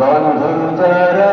গন্ধ জরা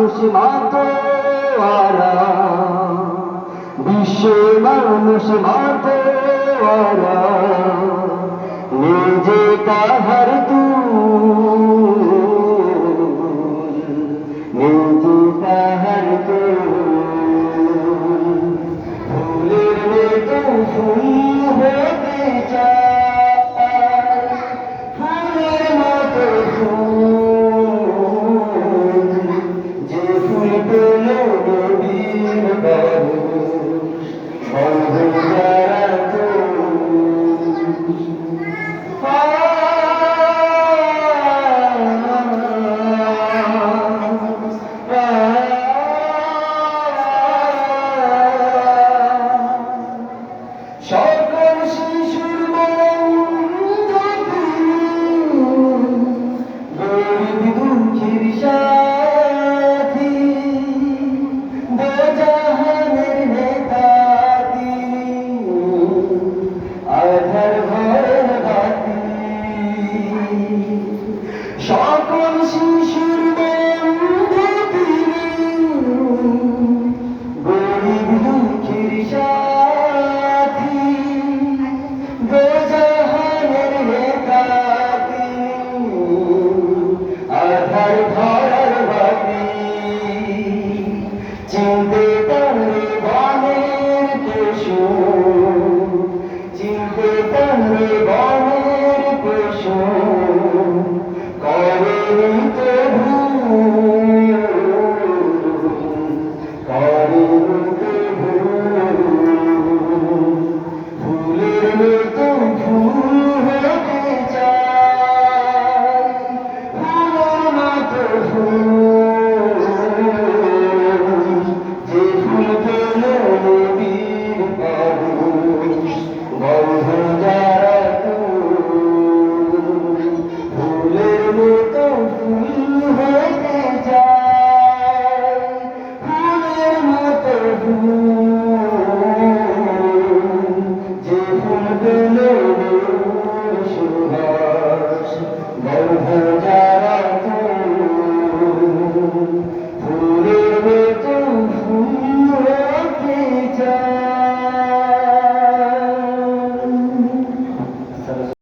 মানুষ মাতোয়ারা বিশ্বে মানুষ মাতোয়ারা সকল শিশুর 21